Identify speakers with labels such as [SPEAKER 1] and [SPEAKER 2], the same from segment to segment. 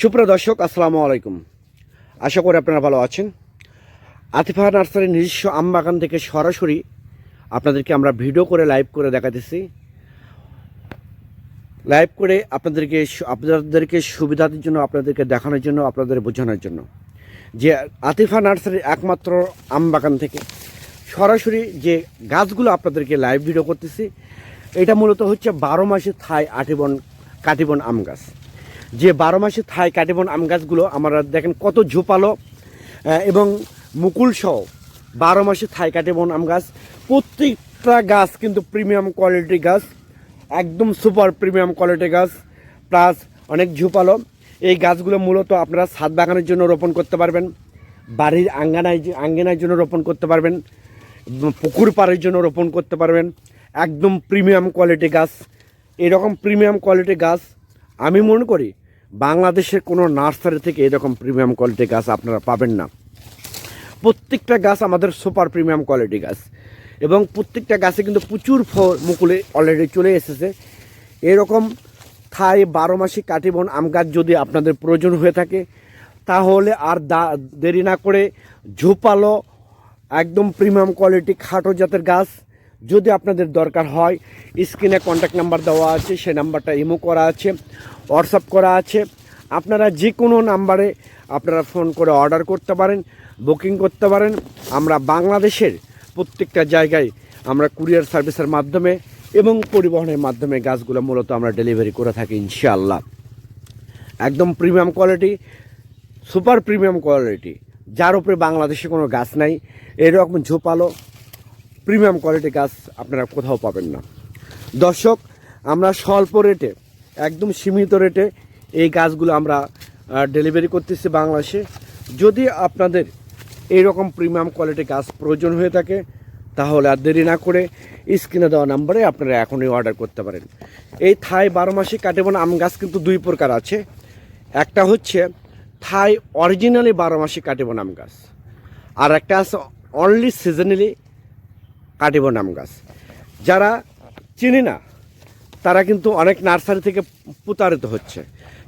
[SPEAKER 1] সুপ্রিয় দর্শক, আসসালামু আলাইকুম। আশা করি আপনারা ভালো আছেন। আতিফা নার্সারির নিজস্ব আম বাগান থেকে সরাসরি আপনাদেরকে আমরা ভিডিও করে লাইভ করে দেখাতেছি। লাইভ করে আপনাদেরকে আপনাদেরকে সুবিধার জন্য, আপনাদেরকে দেখানোর জন্য, আপনাদের বোঝানোর জন্য। যে আতিফা নার্সারির একমাত্র আম বাগান থেকে সরাসরি যে গাছগুলো আপনাদেরকে লাইভ ভিডিও করতেছি, এটা মূলত হচ্ছে বারো মাসে থাই আটিবন, কাটিবন আম গাছ। যে বারো মাসে থাই কাটিবন আম গাছগুলো, আমরা দেখেন কত ঝোপালো এবং মুকুল সহ বারো মাসে থাই কাটিবন আম গাছ। প্রত্যেকটা গাছ কিন্তু প্রিমিয়াম কোয়ালিটি গাছ, একদম সুপার প্রিমিয়াম কোয়ালিটি গাছ প্লাস অনেক ঝোপালো। এই গাছগুলো মূলত আপনারা ছাদ বাগানের জন্য রোপণ করতে পারবেন, বাড়ির আঙ্গানায় আঙ্গিনার জন্য রোপণ করতে পারবেন পুকুর পাড়ের জন্য রোপণ করতে পারবেন। একদম প্রিমিয়াম কোয়ালিটি গাছ। এরকম প্রিমিয়াম কোয়ালিটি গাছ, আমি মনে করি বাংলাদেশের কোনো নার্সারি থেকে এরকম প্রিমিয়াম কোয়ালিটি গাছ আপনারা পাবেন না। প্রত্যেকটা গাছ আমাদের সুপার প্রিমিয়াম কোয়ালিটি গাছ। এবং প্রত্যেকটা গাছে কিন্তু প্রচুর ফল মুকুলে অলরেডি চলে এসেছে। এরকম থাই বারো মাসি কাটিবন আম গাছ যদি আপনাদের প্রয়োজন হয়ে থাকে, তাহলে আর দা, দেরি না করে ঝোপালো, একদম প্রিমিয়াম কোয়ালিটি খাটো জাতের গাছ যদি আপনাদের দরকার হয়, স্ক্রিনে কন্ট্যাক্ট নাম্বার দেওয়া আছে সেই নাম্বারটা ইমো করা আছে হোয়াটসঅ্যাপ করা আছে। আপনারা যে কোনো নাম্বারে আপনারা ফোন করে অর্ডার করতে পারেন বুকিং করতে পারেন। আমরা বাংলাদেশের প্রত্যেকটা জায়গায় আমরা কুরিয়ার সার্ভিসের মাধ্যমে এবং পরিবহনের মাধ্যমে গাছগুলো মূলত আমরা ডেলিভারি করে থাকি, ইনশাআল্লাহ। একদম premium quality super premium quality যার উপরে বাংলাদেশে কোনো গাছ নাই, এরকম ঝোপালো প্রিমিয়াম কোয়ালিটি গাছ আপনারা কোথাও পাবেন না। দর্শক, আমরা স্বল্প রেটে, একদম সীমিত রেটে এই গাছগুলো আমরা ডেলিভারি করতেছি বাংলাদেশে। যদি আপনাদের এই রকম প্রিমিয়াম কোয়ালিটি গাছ প্রয়োজন হয়ে থাকে, তাহলে আর দেরি না করে স্ক্রিনে দেওয়া নাম্বারে আপনারা এখনই অর্ডার করতে পারেন। এই থাই বারো মাসে কাটেবন আম গাছ কিন্তু দুই প্রকার আছে। একটা হচ্ছে থাই অরিজিনালি বারো মাসে কাটেবন আম গাছ। আর একটা আছে অনলি সিজনালি কাটিব নাম গাছ। যারা চিনি না, তারা কিন্তু অনেক নার্সারি থেকে প্রতারিত হচ্ছে।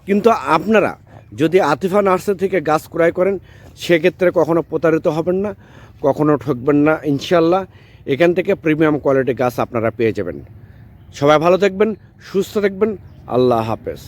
[SPEAKER 1] কিন্তু আপনারা যদি আতিফা নার্সারি থেকে গাছ ক্রয় করেন, সেক্ষেত্রে কখনো প্রতারিত হবেন না, কখনো ঠকবেন না ইনশাল্লাহ এখান থেকে প্রিমিয়াম কোয়ালিটি গাছ আপনারা পেয়ে যাবেন। সবাই ভালো থাকবেন, সুস্থ থাকবেন। আল্লাহ হাফেজ।